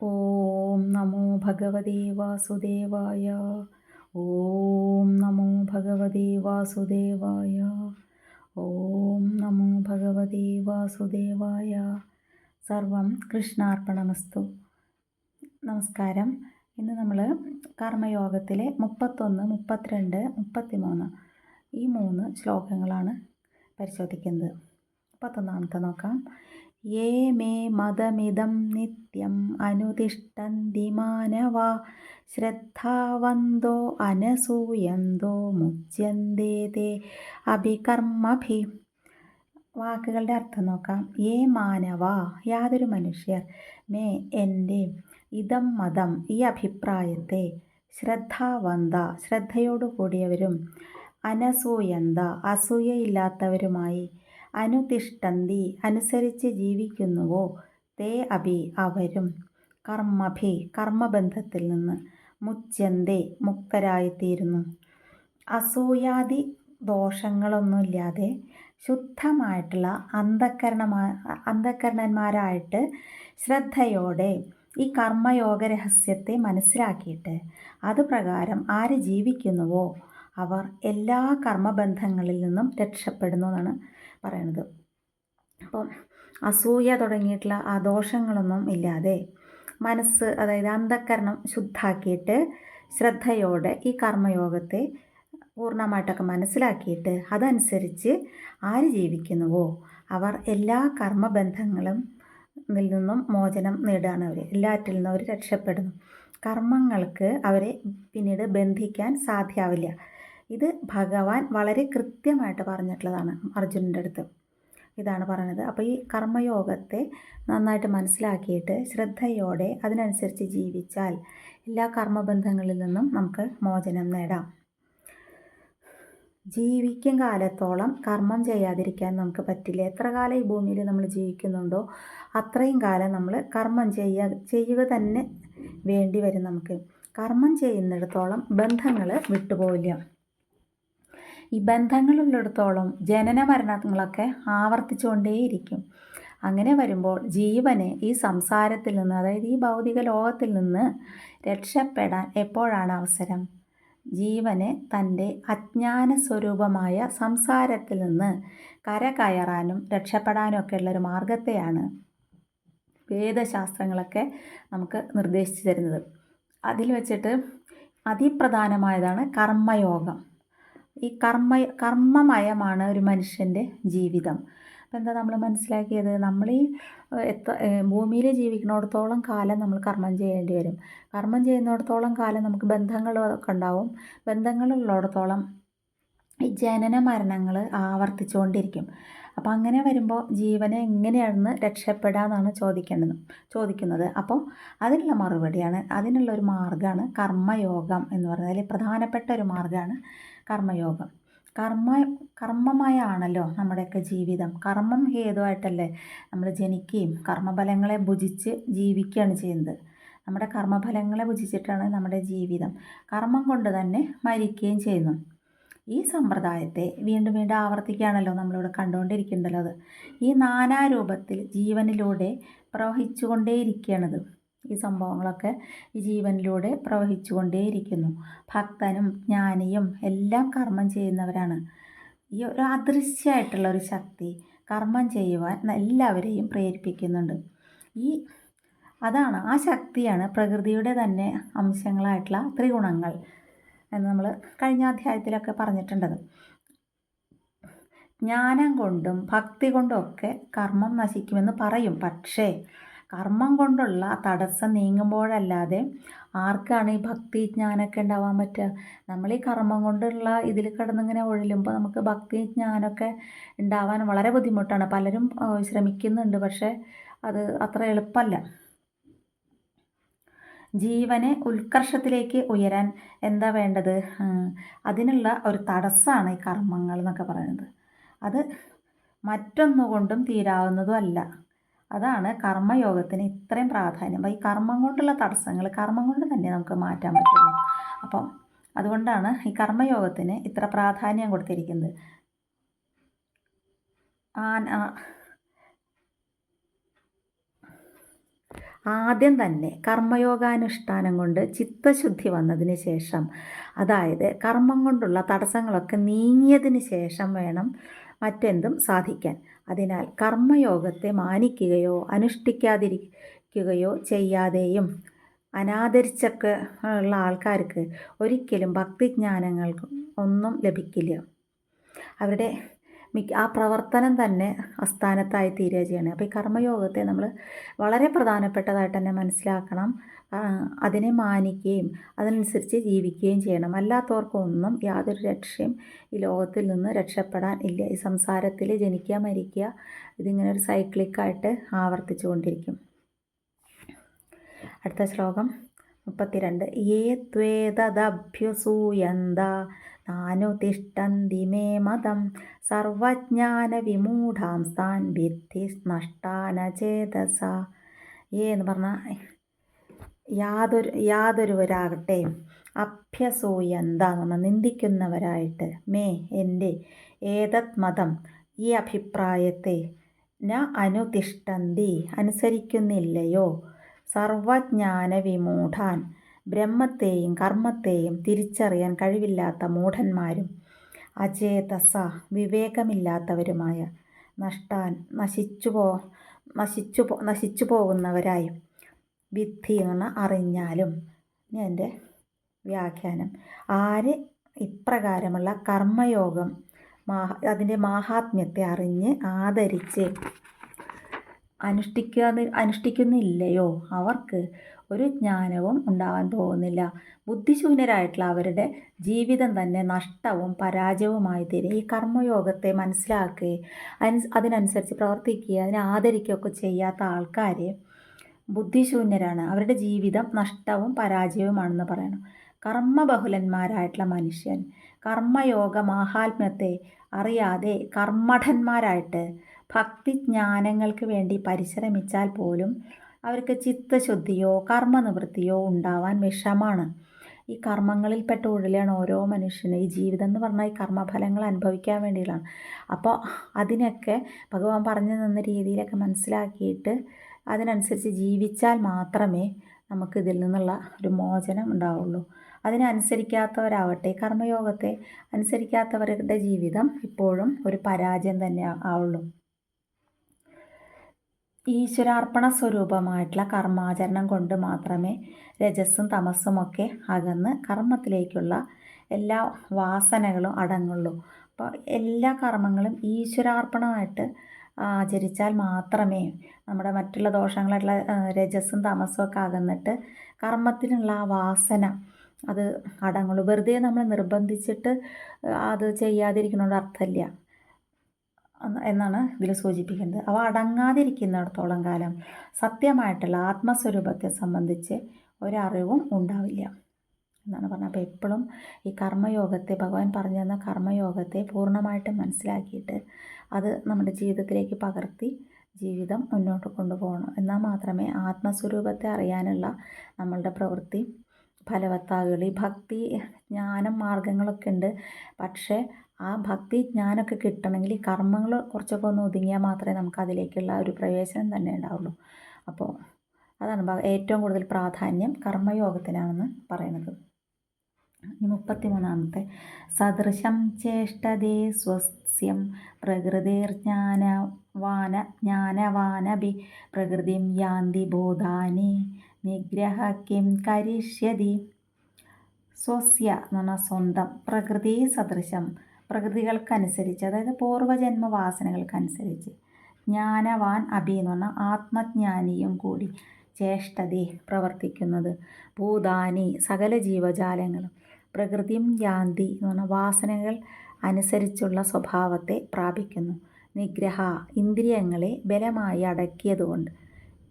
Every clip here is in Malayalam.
ഓം നമോ ഭഗവതേ വാസുദേവായ ഓം നമോ ഭഗവതേ വാസുദേവായ ഓം നമോ ഭഗവതേ വാസുദേവായ സർവം കൃഷ്ണാർപ്പണമസ്തു. നമസ്കാരം. ഇന്ന് നമ്മൾ കർമ്മയോഗത്തിലെ മുപ്പത്തൊന്ന് മുപ്പത്തിരണ്ട് മുപ്പത്തിമൂന്ന് ഈ മൂന്ന് ശ്ലോകങ്ങളാണ് പരിശോധിക്കുന്നത്. മുപ്പത്തൊന്നാമത്തെ നോക്കാം. യേ മേ മതമിതം നിത്യം അനുതിഷ്ടന്തി മാനവ ശ്രദ്ധാവന്തോ അനസൂയന്തോ മുജ്യന്തേ അഭികർമ്മഭി വാക്കുകളുടെ അർത്ഥം നോക്കാം. ഏ മാനവ യാതൊരു മനുഷ്യർ. മേ എന്റെ ഇതം മതം ഈ അഭിപ്രായത്തെ ശ്രദ്ധാവന്ത ശ്രദ്ധയോടു കൂടിയവരും അനസൂയന്ത അസൂയയില്ലാത്തവരുമായി അനുതിഷ്ടന്തി അനുസരിച്ച് ജീവിക്കുന്നുവോ? തേ അഭി അവരും. കർമ്മഭി കർമ്മബന്ധത്തിൽ നിന്ന് മുച്യന്തേ മുക്തരായിത്തീരുന്നു. അസൂയാദി ദോഷങ്ങളൊന്നുമില്ലാതെ ശുദ്ധമായിട്ടുള്ള അന്ധക്കരണമാ അന്ധക്കരണന്മാരായിട്ട് ശ്രദ്ധയോടെ ഈ കർമ്മയോഗ രഹസ്യത്തെ മനസ്സിലാക്കിയിട്ട് അത് പ്രകാരം ആര് ജീവിക്കുന്നുവോ? അവർ എല്ലാ കർമ്മബന്ധങ്ങളിൽ നിന്നും രക്ഷപ്പെടുന്നു എന്നാണ് പറയുന്നത് അപ്പോൾ അസൂയ തുടങ്ങിയിട്ടുള്ള ആ ദോഷങ്ങളൊന്നും ഇല്ലാതെ മനസ്സ് അതായത് അന്ധക്കരണം ശുദ്ധാക്കിയിട്ട് ശ്രദ്ധയോടെ ഈ കർമ്മയോഗത്തെ പൂർണമായിട്ടൊക്കെ മനസ്സിലാക്കിയിട്ട് അതനുസരിച്ച് ആര് ജീവിക്കുന്നുവോ? അവർ എല്ലാ കർമ്മബന്ധങ്ങളും നിന്നും മോചനം നേടുകയാണ് അവർ എല്ലാറ്റിൽ നിന്നും അവർ രക്ഷപ്പെടുന്നു. കർമ്മങ്ങൾക്ക് അവരെ പിന്നീട് ബന്ധിക്കാൻ സാധ്യമാവില്ല ഇത് ഭഗവാൻ വളരെ കൃത്യമായിട്ട് പറഞ്ഞിട്ടുള്ളതാണ് അർജുനന്റെ അടുത്ത്. ഇതാണ് പറയുന്നത് അപ്പോൾ ഈ കർമ്മയോഗത്തെ നന്നായിട്ട് മനസ്സിലാക്കിയിട്ട് ശ്രദ്ധയോടെ അതിനനുസരിച്ച് ജീവിച്ചാൽ എല്ലാ കർമ്മബന്ധങ്ങളിൽ നിന്നും നമുക്ക് മോചനം നേടാം. ജീവിക്കും കാലത്തോളം കർമ്മം ചെയ്യാതിരിക്കാൻ നമുക്ക് പറ്റില്ല. എത്ര കാലം ഈ ഭൂമിയിൽ നമ്മൾ ജീവിക്കുന്നുണ്ടോ അത്രയും കാലം നമ്മൾ കർമ്മം ചെയ്യുക ചെയ്യുക തന്നെ വേണ്ടി വരും നമുക്ക്. കർമ്മം ചെയ്യുന്നിടത്തോളം ബന്ധങ്ങൾ വിട്ടുപോവില്ല. ഈ ബന്ധങ്ങളുള്ളിടത്തോളം ജനന മരണങ്ങളൊക്കെ ആവർത്തിച്ചുകൊണ്ടേയിരിക്കും. അങ്ങനെ വരുമ്പോൾ ജീവന് ഈ സംസാരത്തിൽ നിന്ന് അതായത് ഈ ഭൗതിക ലോകത്തിൽ നിന്ന് രക്ഷപ്പെടാൻ എപ്പോഴാണ് അവസരം? ജീവന് തന്റെ അജ്ഞാന സ്വരൂപമായ സംസാരത്തിൽ നിന്ന് കര കയറാനും രക്ഷപ്പെടാനും ഒക്കെ ഉള്ളൊരു മാർഗത്തെയാണ് വേദശാസ്ത്രങ്ങളൊക്കെ നമുക്ക് നിർദ്ദേശിച്ചു തരുന്നത്. അതിൽ വെച്ചിട്ട് അതിപ്രധാനമായതാണ് കർമ്മയോഗം. ഈ കർമ്മ കർമ്മമയമാണ് ഒരു മനുഷ്യന്റെ ജീവിതം. അപ്പം എന്താ നമ്മൾ മനസ്സിലാക്കിയത്? നമ്മൾ ഈ എത്ര ഭൂമിയിൽ ജീവിക്കുന്നിടത്തോളം കാലം നമ്മൾ കർമ്മം ചെയ്യേണ്ടി വരും. കർമ്മം ചെയ്യുന്നിടത്തോളം കാലം നമുക്ക് ബന്ധങ്ങളൊക്കെ ഉണ്ടാവും. ബന്ധങ്ങളുള്ളിടത്തോളം ഈ ജനന മരണങ്ങൾ ആവർത്തിച്ചുകൊണ്ടിരിക്കും. അപ്പോൾ അങ്ങനെ വരുമ്പോൾ ജീവനെ എങ്ങനെയാണ് രക്ഷപ്പെടാമെന്നാണ് ചോദിക്കേണ്ടത് ചോദിക്കുന്നത്. അപ്പോൾ അതിനുള്ള മറുപടിയാണ് അതിനുള്ള ഒരു മാർഗമാണ് കർമ്മയോഗം എന്ന് പറഞ്ഞാൽ പ്രധാനപ്പെട്ട ഒരു മാർഗമാണ് കർമ്മയോഗം. കർമ്മ കർമ്മമായാണല്ലോ നമ്മുടെയൊക്കെ ജീവിതം. കർമ്മം ഹേതുവായിട്ടല്ലേ നമ്മൾ ജനിക്കുകയും കർമ്മഫലങ്ങളെ ഭുജിച്ച് ജീവിക്കുകയാണ് ചെയ്യുന്നത്. നമ്മുടെ കർമ്മഫലങ്ങളെ ഭുജിച്ചിട്ടാണ് നമ്മുടെ ജീവിതം. കർമ്മം കൊണ്ട് തന്നെ മരിക്കുകയും ചെയ്യുന്നു. ഈ സമ്പ്രദായത്തെ വീണ്ടും വീണ്ടും ആവർത്തിക്കുകയാണല്ലോ നമ്മളിവിടെ കണ്ടുകൊണ്ടിരിക്കേണ്ടല്ലോ അത്. ഈ നാനാരൂപത്തിൽ ജീവനിലൂടെ പ്രവഹിച്ചുകൊണ്ടേയിരിക്കുകയാണത്. ഈ സംഭവങ്ങളൊക്കെ ഈ ജീവനിലൂടെ പ്രവഹിച്ചുകൊണ്ടേയിരിക്കുന്നു. ഭക്തനും ജ്ഞാനിയും എല്ലാം കർമ്മം ചെയ്യുന്നവരാണ്. ഈ ഒരു അദൃശ്യമായിട്ടുള്ള ഒരു ശക്തി കർമ്മം ചെയ്യുവാൻ എല്ലാവരെയും പ്രേരിപ്പിക്കുന്നുണ്ട്. ഈ അതാണ് ആ ശക്തിയാണ് പ്രകൃതിയുടെ തന്നെ അംശങ്ങളായിട്ടുള്ള ത്രിഗുണങ്ങൾ. എന്ന് നമ്മൾ കഴിഞ്ഞ അധ്യായത്തിലൊക്കെ പറഞ്ഞിട്ടുണ്ടത്. ജ്ഞാനം കൊണ്ടും ഭക്തി കൊണ്ടും ഒക്കെ കർമ്മം നശിക്കുമെന്ന് പറയും. പക്ഷേ കർമ്മം കൊണ്ടുള്ള തടസ്സം നീങ്ങുമ്പോഴല്ലാതെ ആർക്കാണ് ഈ ഭക്തി ജ്ഞാനമൊക്കെ ഉണ്ടാവാൻ പറ്റുക? നമ്മൾ ഈ കർമ്മം കൊണ്ടുള്ള ഇതിൽ കിടന്നിങ്ങനെ ഒഴിലുമ്പോൾ നമുക്ക് ഭക്തി ജ്ഞാനമൊക്കെ ഉണ്ടാവാൻ വളരെ ബുദ്ധിമുട്ടാണ്. പലരും ശ്രമിക്കുന്നുണ്ട് പക്ഷേ അത് അത്ര എളുപ്പമല്ല. ജീവനെ ഉത്കർഷത്തിലേക്ക് ഉയരാൻ എന്താ വേണ്ടത്? അതിനുള്ള ഒരു തടസ്സമാണ് ഈ കർമ്മങ്ങൾ എന്നൊക്കെ പറയുന്നത്. അത് മറ്റൊന്നുകൊണ്ടും തീരാവുന്നതും അല്ല. അതാണ് കർമ്മയോഗത്തിന് ഇത്രയും പ്രാധാന്യം. ഈ കർമ്മം കൊണ്ടുള്ള തടസ്സങ്ങൾ കർമ്മം കൊണ്ട് തന്നെ നമുക്ക് മാറ്റാൻ പറ്റുള്ളൂ. അപ്പം അതുകൊണ്ടാണ് ഈ കർമ്മയോഗത്തിന് ഇത്ര പ്രാധാന്യം കൊടുത്തിരിക്കുന്നത്. ആദ്യം തന്നെ കർമ്മയോഗാനുഷ്ഠാനം കൊണ്ട് ചിത്തശുദ്ധി വന്നതിന് ശേഷം അതായത് കർമ്മം കൊണ്ടുള്ള തടസ്സങ്ങളൊക്കെ നീങ്ങിയതിന് ശേഷം വേണം മറ്റെന്തും സാധിക്കാൻ. അതിനാൽ കർമ്മയോഗത്തെ മാനിക്കുകയോ അനുഷ്ഠിക്കാതിരിക്കുകയോ ചെയ്യാതെയും അനാദരിച്ചൊക്കെ ഉള്ള ആൾക്കാർക്ക് ഒരിക്കലും ഭക്തിജ്ഞാനങ്ങൾക്കും ഒന്നും ലഭിക്കില്ല. അവരുടെ മിക്ക ആ പ്രവർത്തനം തന്നെ അസ്ഥാനത്തായി തീരുക ചെയ്യണം അപ്പോൾ ഈ കർമ്മയോഗത്തെ നമ്മൾ വളരെ പ്രധാനപ്പെട്ടതായിട്ട് തന്നെ മനസ്സിലാക്കണം. അതിനെ മാനിക്കുകയും അതിനനുസരിച്ച് ജീവിക്കുകയും ചെയ്യണം. അല്ലാത്തവർക്കൊന്നും യാതൊരു രക്ഷയും ഈ ലോകത്തിൽ നിന്ന് രക്ഷപ്പെടാൻ ഇല്ല. ഈ സംസാരത്തിൽ ജനിക്കുക മരിക്കുക ഇതിങ്ങനെ ഒരു സൈക്ലിക്കായിട്ട് ആവർത്തിച്ചു കൊണ്ടിരിക്കും അടുത്ത ശ്ലോകം മുപ്പത്തിരണ്ട്. ഏ ത്വേതദഭ്യുസൂയന്ത നാനുതിഷ്ടന്തി മേ മതം. സർവജ്ഞാനവിമൂഢാംസ്താൻ ഭിത്തി നഷ്ടാനചേതസ ഏ എന്ന് പറഞ്ഞാൽ യാതൊരു യാതൊരുവരാകട്ടെ. അഭ്യസൂയന്ത എന്ന് പറഞ്ഞാൽ നിന്ദിക്കുന്നവരായിട്ട് മേ എന്റെ ഏതത് മതം ഈ അഭിപ്രായത്തെ ന അനുതിഷ്ടന്തി അനുസരിക്കുന്നില്ലയോ. സർവജ്ഞാന വിമൂഢാൻ ബ്രഹ്മത്തെയും കർമ്മത്തെയും തിരിച്ചറിയാൻ കഴിവില്ലാത്ത മൂഢന്മാരും അചേതസ വിവേകമില്ലാത്തവരുമായ നഷ്ടാൻ നശിച്ചു പോ നശിച്ചു പോ നശിച്ചു പോകുന്നവരായും വിദ്ധി എന്ന് അറിഞ്ഞാലും എന്റെ വ്യാഖ്യാനം. ആര് ഇപ്രകാരമുള്ള കർമ്മയോഗം മാഹ അതിന്റെ മാഹാത്മ്യത്തെ അറിഞ്ഞ് ആദരിച്ച് അനുഷ്ഠിക്കുക അനുഷ്ഠിക്കുന്നില്ലയോ? അവർക്ക് ഒരു ജ്ഞാനവും ഉണ്ടാവാൻ പോകുന്നില്ല. ബുദ്ധിശൂന്യരായിട്ടുള്ള അവരുടെ ജീവിതം തന്നെ നഷ്ടവും പരാജയവുമായി തീരും. ഈ കർമ്മയോഗത്തെ മനസ്സിലാക്കുകയും അതിനനുസരിച്ച് പ്രവർത്തിക്കുക അതിനെ ആദരിക്കുകയൊക്കെ ചെയ്യാത്ത ആൾക്കാർ ബുദ്ധിശൂന്യരാണ്. അവരുടെ ജീവിതം നഷ്ടവും പരാജയവുമാണെന്ന് പറയണം. കർമ്മബഹുലന്മാരായിട്ടുള്ള മനുഷ്യൻ കർമ്മയോഗ മാഹാത്മ്യത്തെ അറിയാതെ കർമ്മഠന്മാരായിട്ട് ഭക്തിജ്ഞാനങ്ങൾക്ക് വേണ്ടി പരിശ്രമിച്ചാൽ പോലും അവർക്ക് ചിത്തശുദ്ധിയോ കർമ്മനിവൃത്തിയോ ഉണ്ടാവാൻ വിഷമാണ്. ഈ കർമ്മങ്ങളിൽപ്പെട്ട ഉള്ളിലാണ് ഓരോ മനുഷ്യനും ഈ ജീവിതം എന്ന് പറഞ്ഞാൽ ഈ കർമ്മഫലങ്ങൾ അനുഭവിക്കാൻ വേണ്ടിയിട്ടാണ് അപ്പോൾ അതിനൊക്കെ ഭഗവാൻ പറഞ്ഞു തന്ന രീതിയിലൊക്കെ മനസ്സിലാക്കിയിട്ട് അതിനനുസരിച്ച് ജീവിച്ചാൽ മാത്രമേ നമുക്ക് ഇതിൽ നിന്നുള്ള ഒരു മോചനം ഉണ്ടാവുള്ളൂ. അതിനനുസരിക്കാത്തവരാവട്ടെ കർമ്മയോഗത്തെ അനുസരിക്കാത്തവരുടെ ജീവിതം ഇപ്പോഴും ഒരു പരാജയം തന്നെ ആവുള്ളൂ. ഈശ്വരാർപ്പണ സ്വരൂപമായിട്ടുള്ള കർമാചരണം കൊണ്ട് മാത്രമേ രജസ്സും തമസ്സുമൊക്കെ അകന്ന് കർമ്മത്തിലേക്കുള്ള എല്ലാ വാസനകളും അടങ്ങുള്ളൂ. അപ്പോൾ എല്ലാ കർമ്മങ്ങളും ഈശ്വരാർപ്പണമായിട്ട് ആചരിച്ചാൽ മാത്രമേ നമ്മുടെ മറ്റുള്ള ദോഷങ്ങളായിട്ടുള്ള രജസ്സും തമസ്സും ഒക്കെ അകന്നിട്ട് കർമ്മത്തിനുള്ള ആ വാസന അത് അടങ്ങുള്ളൂ. വെറുതെ നമ്മൾ നിർബന്ധിച്ചിട്ട് അത് ചെയ്യാതിരിക്കുന്നതുകൊണ്ട് അർത്ഥമില്ല. എന്നാണ് ഇതിൽ സൂചിപ്പിക്കുന്നത്. അവ അടങ്ങാതിരിക്കുന്നിടത്തോളം കാലം സത്യമായിട്ടുള്ള ആത്മസ്വരൂപത്തെ സംബന്ധിച്ച് ഒരറിവും ഉണ്ടാവില്ല എന്നാണ് പറഞ്ഞത്. അപ്പോൾ എപ്പോഴും ഈ കർമ്മയോഗത്തെ ഭഗവാൻ പറഞ്ഞു തന്ന കർമ്മയോഗത്തെ പൂർണമായിട്ടും മനസ്സിലാക്കിയിട്ട് അത് നമ്മുടെ ജീവിതത്തിലേക്ക് പകർത്തി ജീവിതം മുന്നോട്ട് കൊണ്ടുപോകണം. എന്നാൽ മാത്രമേ ആത്മസ്വരൂപത്തെ അറിയാനുള്ള നമ്മളുടെ പ്രവൃത്തി ഫലവത്താകുകയുള്ളൂ ഈ ഭക്തി ജ്ഞാനം മാർഗങ്ങളൊക്കെ ഉണ്ട്. പക്ഷേ ആ ഭക്തി ജ്ഞാനമൊക്കെ കിട്ടണമെങ്കിൽ ഈ കർമ്മങ്ങൾ കുറച്ചൊക്കെ ഒന്ന് ഒതുങ്ങിയാൽ മാത്രമേ നമുക്ക് അതിലേക്കുള്ള ഒരു പ്രവേശനം തന്നെ ഉണ്ടാവുള്ളൂ. അപ്പോൾ അതാണ് ഏറ്റവും കൂടുതൽ പ്രാധാന്യം കർമ്മയോഗത്തിനാണെന്ന് പറയുന്നത്. മുപ്പത്തി മൂന്നാമത്തെ സദൃശം ചേഷ്ടതേ സ്വസ്യം പ്രകൃതിർജ്ഞാനവാന ജ്ഞാനവാനഭി പ്രകൃതിം യാന്തി ബോധാനി നിഗ്രഹ കിം കരിഷ്യതി. സ്വസ്യ എന്ന് പറഞ്ഞാൽ സ്വന്തം. പ്രകൃതി സദൃശം പ്രകൃതികൾക്കനുസരിച്ച് അതായത് പൂർവജന്മ വാസനകൾക്കനുസരിച്ച് ജ്ഞാനവാൻ അഭി എന്ന് പറഞ്ഞാൽ ആത്മജ്ഞാനിയും കൂടി ചേഷ്ടതി പ്രവർത്തിക്കുന്നത്. ഭൂതാനി സകല ജീവജാലങ്ങളും പ്രകൃതിയും യാന്തി എന്ന് പറഞ്ഞാൽ വാസനകൾ അനുസരിച്ചുള്ള സ്വഭാവത്തെ പ്രാപിക്കുന്നു. നിഗ്രഹ ഇന്ദ്രിയങ്ങളെ ബലമായി അടക്കിയതുകൊണ്ട്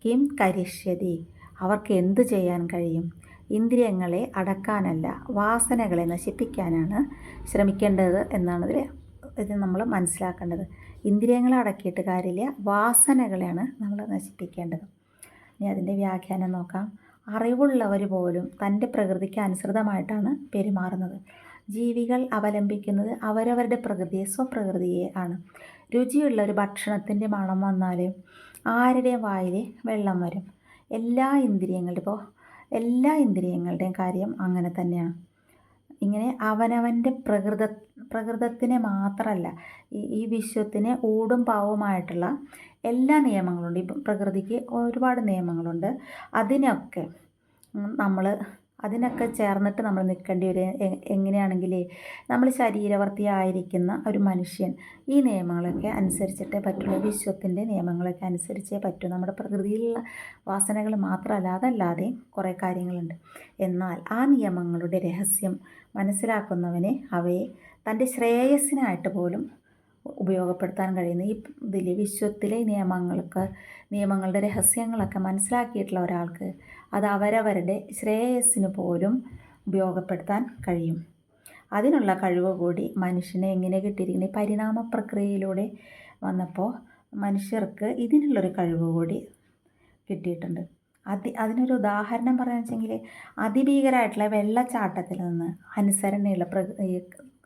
കിം കരിഷ്യതി അവർക്ക് എന്തു ചെയ്യാൻ കഴിയും? ഇന്ദ്രിയങ്ങളെ അടക്കാനല്ല വാസനകളെ നശിപ്പിക്കാനാണ് ശ്രമിക്കേണ്ടത് എന്നാണ് ഇതിൽ ഇത് നമ്മൾ മനസ്സിലാക്കേണ്ടത്. ഇന്ദ്രിയങ്ങളെ അടക്കിയിട്ട് കാര്യമില്ല വാസനകളെയാണ് നമ്മൾ നശിപ്പിക്കേണ്ടത്. ഇനി അതിന്റെ വ്യാഖ്യാനം നോക്കാം. അറിവുള്ളവർ പോലും തന്റെ പ്രകൃതിക്ക് അനുസൃതമായിട്ടാണ് പെരുമാറുന്നത്. ജീവികൾ അവലംബിക്കുന്നത് അവരവരുടെ പ്രകൃതിയെ സ്വപ്രകൃതിയെ ആണ്. രുചിയുള്ള ഒരു ഭക്ഷണത്തിന്റെ മണം വന്നാൽ ആരുടെ വായിലെ വെള്ളം വരും. എല്ലാ ഇന്ദ്രിയങ്ങളുടെ ഇപ്പോൾ എല്ലാ ഇന്ദ്രിയങ്ങളുടെയും കാര്യം അങ്ങനെ തന്നെയാണ്. ഇങ്ങനെ അവനവന്റെ പ്രകൃത പ്രകൃതത്തിനെ മാത്രമല്ല ഈ ഈ വിശ്വത്തിന് ഊടും പാവുമായിട്ടുള്ള എല്ലാ നിയമങ്ങളുണ്ട്. ഇപ്പം പ്രകൃതിക്ക് ഒരുപാട് നിയമങ്ങളുണ്ട്. അതിനൊക്കെ നമ്മൾ അതിനൊക്കെ ചേർന്നിട്ട് നമ്മൾ നിൽക്കേണ്ടി വരും. എങ്ങനെയാണെങ്കിൽ നമ്മൾ ശരീരവർത്തിയായിരിക്കുന്ന ഒരു മനുഷ്യൻ ഈ നിയമങ്ങളൊക്കെ അനുസരിച്ചിട്ടേ പറ്റുള്ളൂ. വിശ്വത്തിന്റെ നിയമങ്ങളൊക്കെ അനുസരിച്ചേ പറ്റൂ. നമ്മുടെ പ്രകൃതിയിലുള്ള വാസനകൾ മാത്രമല്ല അതല്ലാതെ കുറേ കാര്യങ്ങളുണ്ട്. എന്നാൽ ആ നിയമങ്ങളുടെ രഹസ്യം മനസ്സിലാക്കുന്നവനെ അവയെ തന്റെ ശ്രേയസ്സിനായിട്ട് പോലും ഉപയോഗപ്പെടുത്താൻ കഴിയുന്ന ഈ ഇതിൽ വിശ്വത്തിലെ നിയമങ്ങൾക്ക് നിയമങ്ങളുടെ രഹസ്യങ്ങളൊക്കെ മനസ്സിലാക്കിയിട്ടുള്ള ഒരാൾക്ക് അത് അവരവരുടെ ശ്രേയസ്സിന് പോലും ഉപയോഗപ്പെടുത്താൻ കഴിയും. അതിനുള്ള കഴിവ് കൂടി മനുഷ്യനെ എങ്ങനെ കിട്ടിയിരിക്കുന്ന പരിണാമ പ്രക്രിയയിലൂടെ വന്നപ്പോൾ മനുഷ്യർക്ക് ഇതിനുള്ളൊരു കഴിവ് കൂടി കിട്ടിയിട്ടുണ്ട്. അതി അതിനൊരു ഉദാഹരണം പറയുക വെച്ചെങ്കിൽ അതിഭീകരമായിട്ടുള്ള വെള്ളച്ചാട്ടത്തിൽ നിന്ന് അനുസരണയുള്ള പ്ര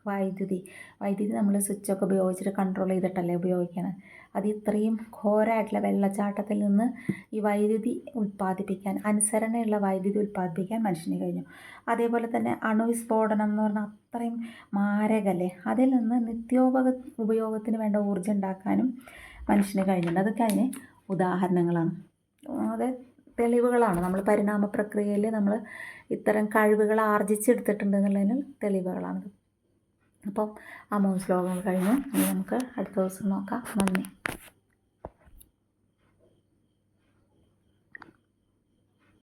വൈദ്യുതി. വൈദ്യുതി നമ്മൾ സ്വിച്ച് ഒക്കെ ഉപയോഗിച്ചിട്ട് കൺട്രോൾ ചെയ്തിട്ടല്ലേ ഉപയോഗിക്കുന്നത് അത് ഇത്രയും ഘോരമായിട്ടുള്ള വെള്ളച്ചാട്ടത്തിൽ നിന്ന് ഈ വൈദ്യുതി ഉൽപ്പാദിപ്പിക്കാൻ അനുസരണയുള്ള വൈദ്യുതി ഉൽപ്പാദിപ്പിക്കാൻ മനുഷ്യന് കഴിഞ്ഞു. അതേപോലെ തന്നെ അണുവിസ്ഫോടനം എന്ന് പറഞ്ഞാൽ അത്രയും മാരകല്ലേ? അതിൽ നിന്ന് നിത്യോപക ഉപയോഗത്തിന് വേണ്ട ഊർജം ഉണ്ടാക്കാനും മനുഷ്യന് കഴിഞ്ഞിട്ടുണ്ട്. അതൊക്കെ അതിന് ഉദാഹരണങ്ങളാണ്. അത് തെളിവുകളാണ്. നമ്മൾ പരിണാമ പ്രക്രിയയിൽ നമ്മൾ ഇത്തരം കഴിവുകൾ ആർജിച്ചെടുത്തിട്ടുണ്ട് എന്നുള്ളതിന് തെളിവുകളാണത് അപ്പം ആ മൂന്ന് ശ്ലോകങ്ങൾ കഴിഞ്ഞു. നമുക്ക് അടുത്ത ദിവസം നോക്കാം. നന്ദി.